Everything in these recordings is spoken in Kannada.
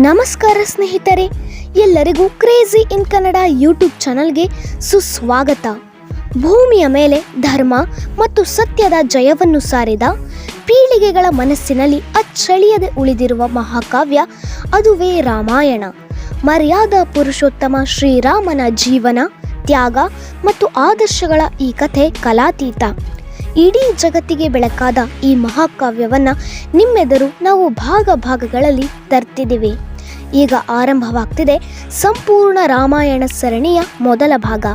ನಮಸ್ಕಾರ ಸ್ನೇಹಿತರೆ, ಎಲ್ಲರಿಗೂ ಕ್ರೇಜಿ ಇನ್ ಕನ್ನಡ ಯೂಟ್ಯೂಬ್ ಚಾನಲ್ಗೆ ಸುಸ್ವಾಗತ. ಭೂಮಿಯ ಮೇಲೆ ಧರ್ಮ ಮತ್ತು ಸತ್ಯದ ಜಯವನ್ನು ಸಾರಿದ, ಪೀಳಿಗೆಗಳ ಮನಸ್ಸಿನಲ್ಲಿ ಅಚ್ಚಳಿಯದೆ ಉಳಿದಿರುವ ಮಹಾಕಾವ್ಯ ಅದುವೇ ರಾಮಾಯಣ. ಮರ್ಯಾದ ಪುರುಷೋತ್ತಮ ಶ್ರೀರಾಮನ ಜೀವನ, ತ್ಯಾಗ ಮತ್ತು ಆದರ್ಶಗಳ ಈ ಕಥೆ ಕಲಾತೀತ. ಇಡೀ ಜಗತ್ತಿಗೆ ಬೆಳಕಾದ ಈ ಮಹಾಕಾವ್ಯವನ್ನು ನಿಮ್ಮೆದುರು ನಾವು ಭಾಗ ಭಾಗಗಳಲ್ಲಿ ತರ್ತಿದ್ದೀವಿ ಈಗ ಆರಂಭವಾಗ್ತಿದೆ ಸಂಪೂರ್ಣ ರಾಮಾಯಣ ಸರಣಿಯ ಮೊದಲ ಭಾಗ.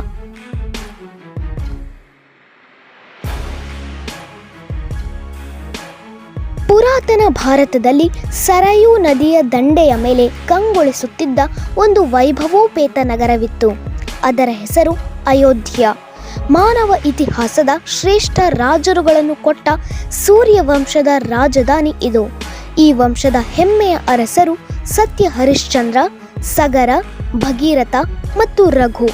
ಪುರಾತನ ಭಾರತದಲ್ಲಿ ಸರಯೂ ನದಿಯ ದಂಡೆಯ ಮೇಲೆ ಕಂಗೊಳಿಸುತ್ತಿದ್ದ ಒಂದು ವೈಭವೋಪೇತ ನಗರವಿತ್ತು. ಅದರ ಹೆಸರು ಅಯೋಧ್ಯ. ಮಾನವ ಇತಿಹಾಸದ ಶ್ರೇಷ್ಠ ರಾಜರುಗಳನ್ನು ಕೊಟ್ಟ ಸೂರ್ಯವಂಶದ ರಾಜಧಾನಿ ಇದು. ಈ ವಂಶದ ಹೆಮ್ಮೆಯ ಅರಸರು ಸತ್ಯ ಹರಿಶ್ಚಂದ್ರ, ಸಗರ, ಭಗೀರಥ ಮತ್ತು ರಘು.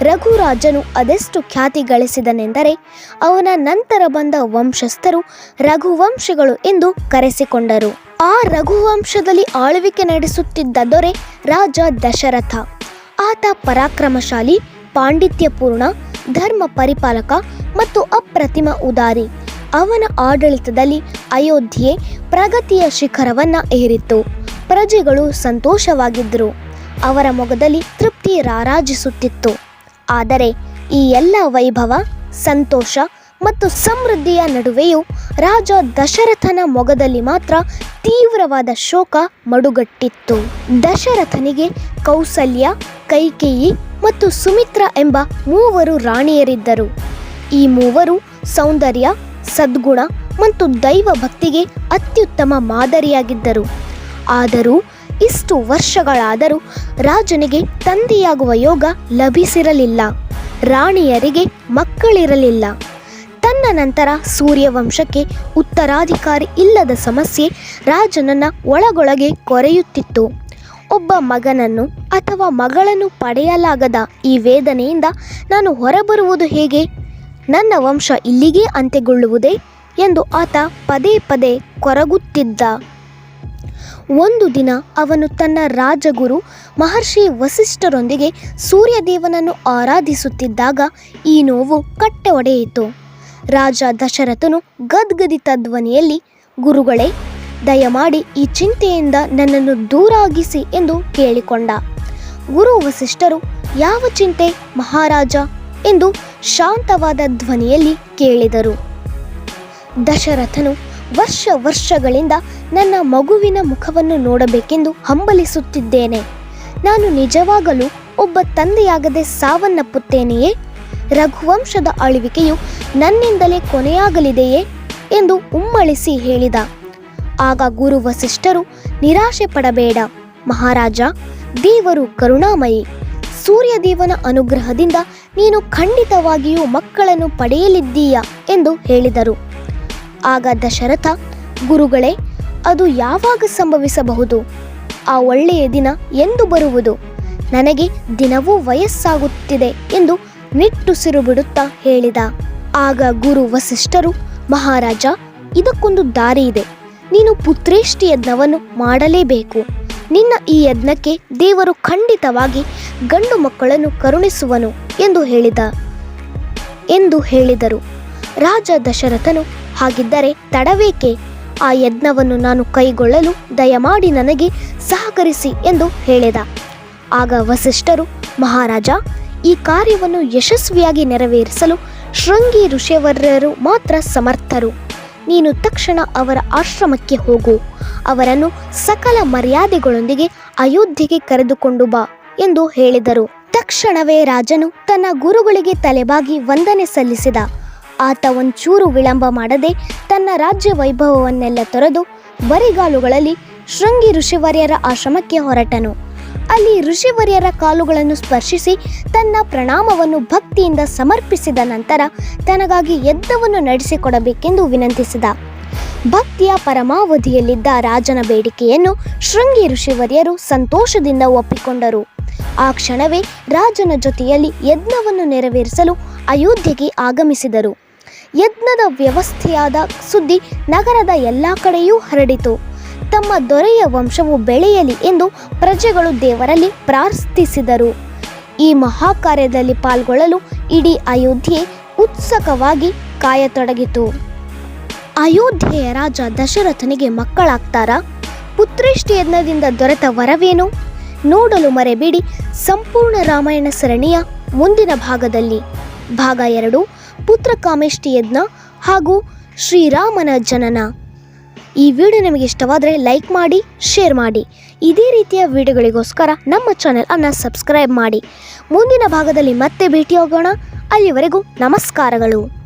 ರಘುರಾಜನು ಅದೆಷ್ಟು ಖ್ಯಾತಿ ಗಳಿಸಿದನೆಂದರೆ ಅವನ ನಂತರ ಬಂದ ವಂಶಸ್ಥರು ರಘುವಂಶಗಳು ಎಂದು ಕರೆಸಿಕೊಂಡರು. ಆ ರಘುವಂಶದಲ್ಲಿ ಆಳ್ವಿಕೆ ನಡೆಸುತ್ತಿದ್ದ ದೊರೆ ರಾಜ ದಶರಥ. ಆತ ಪರಾಕ್ರಮಶಾಲಿ, ಪಾಂಡಿತ್ಯಪೂರ್ಣ, ಧರ್ಮ ಪರಿಪಾಲಕ ಮತ್ತು ಅಪ್ರತಿಮ ಉದಾರಿ. ಅವನ ಆಡಳಿತದಲ್ಲಿ ಅಯೋಧ್ಯೆ ಪ್ರಗತಿಯ ಶಿಖರವನ್ನ ಏರಿತ್ತು. ಪ್ರಜೆಗಳು ಸಂತೋಷವಾಗಿದ್ದರು ಅವರ ಮೊಗದಲ್ಲಿ ತೃಪ್ತಿ ರಾರಾಜಿಸುತ್ತಿತ್ತು. ಆದರೆ ಈ ಎಲ್ಲ ವೈಭವ, ಸಂತೋಷ ಮತ್ತು ಸಮೃದ್ಧಿಯ ನಡುವೆಯೂ ರಾಜ ದಶರಥನ ಮೊಗದಲ್ಲಿ ಮಾತ್ರ ತೀವ್ರವಾದ ಶೋಕ ಮಡುಗಟ್ಟಿತ್ತು. ದಶರಥನಿಗೆ ಕೌಸಲ್ಯ, ಕೈಕೇಯಿ ಮತ್ತು ಸುಮಿತ್ರ ಎಂಬ ಮೂವರು ರಾಣಿಯರಿದ್ದರು. ಈ ಮೂವರು ಸೌಂದರ್ಯ ಸದ್ಗುಣ ಮತ್ತು ದೈವ ಭಕ್ತಿಗೆ ಅತ್ಯುತ್ತಮ ಮಾದರಿಯಾಗಿದ್ದರು. ಆದರೂ ಇಷ್ಟು ವರ್ಷಗಳಾದರೂ ರಾಜನಿಗೆ ತಂದೆಯಾಗುವ ಯೋಗ ಲಭಿಸಿರಲಿಲ್ಲ. ರಾಣಿಯರಿಗೆ ಮಕ್ಕಳಿರಲಿಲ್ಲ. ತನ್ನ ನಂತರ ಸೂರ್ಯವಂಶಕ್ಕೆ ಉತ್ತರಾಧಿಕಾರಿ ಇಲ್ಲದ ಸಮಸ್ಯೆ ರಾಜನನ್ನ ಒಳಗೊಳಗೆ ಕೊರೆಯುತ್ತಿತ್ತು. ಒಬ್ಬ ಮಗನನ್ನು ಅಥವಾ ಮಗಳನ್ನು ಪಡೆಯಲಾಗದ ಈ ವೇದನೆಯಿಂದ ನಾನು ಹೊರಬರುವುದು ಹೇಗೆ? ನನ್ನ ವಂಶ ಇಲ್ಲಿಗೆ ಅಂತ್ಯಗೊಳ್ಳುವುದೇ ಎಂದು ಆತ ಪದೇ ಪದೇ ಕೊರಗುತ್ತಿದ್ದ. ಒಂದು ದಿನ ಅವನು ತನ್ನ ರಾಜಗುರು ಮಹರ್ಷಿ ವಸಿಷ್ಠರೊಂದಿಗೆ ಸೂರ್ಯದೇವನನ್ನು ಆರಾಧಿಸುತ್ತಿದ್ದಾಗ ಈ ನೋವು ಕಟ್ಟೆ ಒಡೆಯಿತು. ರಾಜ ದಶರಥನು ಗದ್ಗದಿತ ಧ್ವನಿಯಲ್ಲಿ, ಗುರುಗಳೇ, ದಯಮಾಡಿ ಈ ಚಿಂತೆಯಿಂದ ನನ್ನನ್ನು ದೂರಾಗಿಸಿ ಎಂದು ಕೇಳಿಕೊಂಡ. ಗುರು ವಸಿಷ್ಠರು, ಯಾವ ಚಿಂತೆ ಮಹಾರಾಜ? ಎಂದು ಶಾಂತವಾದ ಧ್ವನಿಯಲ್ಲಿ ಕೇಳಿದರು. ದಶರಥನು ವರ್ಷ ವರ್ಷಗಳಿಂದ ನನ್ನ ಮಗುವಿನ ಮುಖವನ್ನು ನೋಡಬೇಕೆಂದು ಹಂಬಲಿಸುತ್ತಿದ್ದೇನೆ. ನಾನು ನಿಜವಾಗಲೂ ಒಬ್ಬ ತಂದೆಯಾಗದೆ ಸಾವನ್ನಪ್ಪುತ್ತೇನೆಯೇ? ರಘುವಂಶದ ಆಳ್ವಿಕೆಯು ನನ್ನಿಂದಲೇ ಕೊನೆಯಾಗಲಿದೆಯೇ? ಎಂದು ಉಮ್ಮಳಿಸಿ ಹೇಳಿದ. ಆಗ ಗುರು ವಸಿಷ್ಠರು ನಿರಾಶೆ ಪಡಬೇಡ. ಮಹಾರಾಜ, ದೇವರು ಕರುಣಾಮಯಿ. ಸೂರ್ಯದೇವನ ಅನುಗ್ರಹದಿಂದ ನೀನು ಖಂಡಿತವಾಗಿಯೂ ಮಕ್ಕಳನ್ನು ಪಡೆಯಲಿದ್ದೀಯ ಎಂದು ಹೇಳಿದರು. ಆಗ ದಶರಥ, ಗುರುಗಳೇ, ಅದು ಯಾವಾಗ ಸಂಭವಿಸಬಹುದು? ಆ ಒಳ್ಳೆಯ ದಿನ ಎಂದು ಬರುವುದು. ನನಗೆ ದಿನವೂ ವಯಸ್ಸಾಗುತ್ತಿದೆ ಎಂದು ನಿಟ್ಟುಸಿರು ಬಿಡುತ್ತಾ ಹೇಳಿದ. ಆಗ ಗುರು ವಸಿಷ್ಠರು, ಮಹಾರಾಜ, ಇದಕ್ಕೊಂದು ದಾರಿ ಇದೆ. ನೀನು ಪುತ್ರೇಷ್ಠಿ ಯಜ್ಞವನ್ನು ಮಾಡಲೇಬೇಕು. ನಿನ್ನ ಈ ಯಜ್ಞಕ್ಕೆ ದೇವರು ಖಂಡಿತವಾಗಿ ಗಂಡು ಮಕ್ಕಳನ್ನು ಕರುಣಿಸುವನು ಎಂದು ಹೇಳಿದ. ಎಂದು ಹೇಳಿದರು. ರಾಜ ದಶರಥನು, ಹಾಗಿದ್ದರೆ ತಡವೇಕೆ? ಆ ಯಜ್ಞವನ್ನು ನಾನು ಕೈಗೊಳ್ಳಲು ದಯಮಾಡಿ ನನಗೆ ಸಹಕರಿಸಿ ಎಂದು ಹೇಳಿದ. ಆಗ ವಸಿಷ್ಠರು, ಮಹಾರಾಜ, ಈ ಕಾರ್ಯವನ್ನು ಯಶಸ್ವಿಯಾಗಿ ನೆರವೇರಿಸಲು ಶೃಂಗಿ ಋಷಿವರ್ಯರು ಮಾತ್ರ ಸಮರ್ಥರು. ನೀನು ತಕ್ಷಣ ಅವರ ಆಶ್ರಮಕ್ಕೆ ಹೋಗು. ಅವರನ್ನು ಸಕಲ ಮರ್ಯಾದೆಗಳೊಂದಿಗೆ ಅಯೋಧ್ಯೆಗೆ ಕರೆದುಕೊಂಡು ಬಾ. ಎಂದು ಹೇಳಿದರು. ತಕ್ಷಣವೇ ರಾಜನು ತನ್ನ ಗುರುಗಳಿಗೆ ತಲೆಬಾಗಿ ವಂದನೆ ಸಲ್ಲಿಸಿದ. ಆತ ಒಂಚೂರು ವಿಳಂಬ ಮಾಡದೆ ತನ್ನ ರಾಜ್ಯ ವೈಭವವನ್ನೆಲ್ಲ ತೊರೆದು ಬರಿಗಾಲುಗಳಲ್ಲಿ ಶೃಂಗಿ ಋಷಿವರ್ಯರ ಆಶ್ರಮಕ್ಕೆ ಹೊರಟನು. ಅಲ್ಲಿ ಋಷಿವರ್ಯರ ಕಾಲುಗಳನ್ನು ಸ್ಪರ್ಶಿಸಿ ತನ್ನ ಪ್ರಣಾಮವನ್ನು ಭಕ್ತಿಯಿಂದ ಸಮರ್ಪಿಸಿದ ನಂತರ ತನಗಾಗಿ ಯಜ್ಞವನ್ನು ನಡೆಸಿಕೊಡಬೇಕೆಂದು ವಿನಂತಿಸಿದ. ಭಕ್ತಿಯ ಪರಮಾವಧಿಯಲ್ಲಿದ್ದ ರಾಜನ ಬೇಡಿಕೆಯನ್ನು ಶೃಂಗಿ ಋಷಿವರ್ಯರು ಸಂತೋಷದಿಂದ ಒಪ್ಪಿಕೊಂಡರು. ಆ ಕ್ಷಣವೇ ರಾಜನ ಜೊತೆಯಲ್ಲಿ ಯಜ್ಞವನ್ನು ನೆರವೇರಿಸಲು ಅಯೋಧ್ಯೆಗೆ ಆಗಮಿಸಿದರು. ಯಜ್ಞದ ವ್ಯವಸ್ಥೆಯಾದ ಸುದ್ದಿ ನಗರದ ಎಲ್ಲ ಕಡೆಯೂ ಹರಡಿತು. ತಮ್ಮ ದೊರೆಯ ವಂಶವು ಬೆಳೆಯಲಿ ಎಂದು ಪ್ರಜೆಗಳು ದೇವರಲ್ಲಿ ಪ್ರಾರ್ಥಿಸಿದರು. ಈ ಮಹಾಕಾರ್ಯದಲ್ಲಿ ಪಾಲ್ಗೊಳ್ಳಲು ಇಡೀ ಅಯೋಧ್ಯೆ ಉತ್ಸುಕವಾಗಿ ಕಾಯತೊಡಗಿತು. ಅಯೋಧ್ಯೆಯ ರಾಜ ದಶರಥನಿಗೆ ಮಕ್ಕಳಾಗ್ತಾರಾ? ಪುತ್ರೇಷ್ಟಿ ಯಜ್ಞದಿಂದ ದೊರೆತ ವರವೇನು? ನೋಡಲು ಮರೆಬೇಡಿ ಸಂಪೂರ್ಣ ರಾಮಾಯಣ ಸರಣಿಯ ಮುಂದಿನ ಭಾಗದಲ್ಲಿ. ಭಾಗ ಎರಡು, ಪುತ್ರ ಕಾಮೇಷ್ಟಿ ಯಜ್ಞ ಹಾಗೂ ಶ್ರೀರಾಮನ ಜನನ. ಈ ವಿಡಿಯೋ ನಿಮಗೆ ಇಷ್ಟವಾದರೆ ಲೈಕ್ ಮಾಡಿ, ಶೇರ್ ಮಾಡಿ. ಇದೇ ರೀತಿಯ ವಿಡಿಯೋಗಳಿಗೋಸ್ಕರ ನಮ್ಮ ಚಾನೆಲ್ ಅನ್ನು ಸಬ್ಸ್ಕ್ರೈಬ್ ಮಾಡಿ. ಮುಂದಿನ ಭಾಗದಲ್ಲಿ ಮತ್ತೆ ಭೇಟಿಯಾಗೋಣ. ಅಲ್ಲಿವರೆಗೂ ನಮಸ್ಕಾರಗಳು.